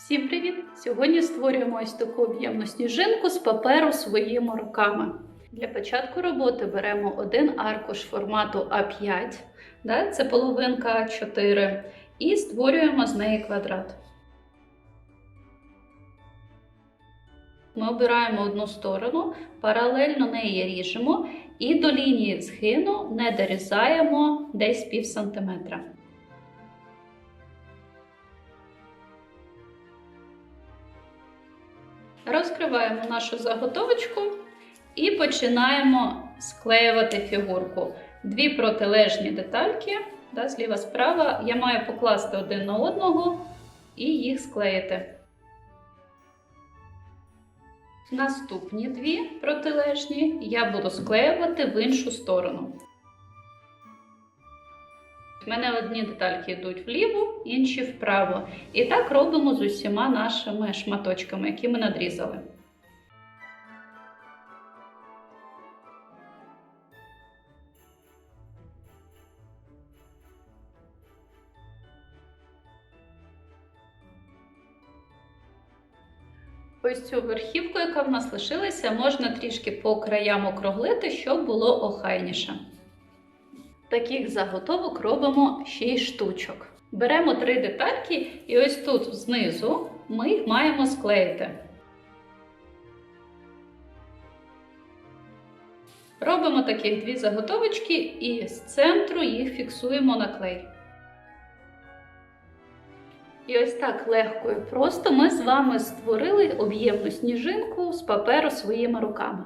Всім привіт! Сьогодні створюємо ось таку об'ємну сніжинку з паперу своїми руками. Для початку роботи беремо один аркуш формату А5, да, це половинка А4, і створюємо з неї квадрат. Ми обираємо одну сторону, паралельно неї ріжемо і до лінії згину не дорізаємо десь пів сантиметра. Розкриваємо нашу заготовочку і починаємо склеювати фігурку. Дві протилежні детальки, да, зліва справа, я маю покласти один на одного і їх склеїти. Наступні дві протилежні я буду склеювати в іншу сторону. У мене одні детальки йдуть вліво, інші вправо. І так робимо з усіма нашими шматочками, які ми надрізали. Ось цю верхівку, яка в нас лишилася, можна трішки по краям округлити, щоб було охайніше. Таких заготовок робимо 6 штучок. Беремо три детальки, і ось тут знизу ми їх маємо склеїти. Робимо таких дві заготовочки і з центру їх фіксуємо на клей. І ось так легко і просто ми з вами створили об'ємну сніжинку з паперу своїми руками.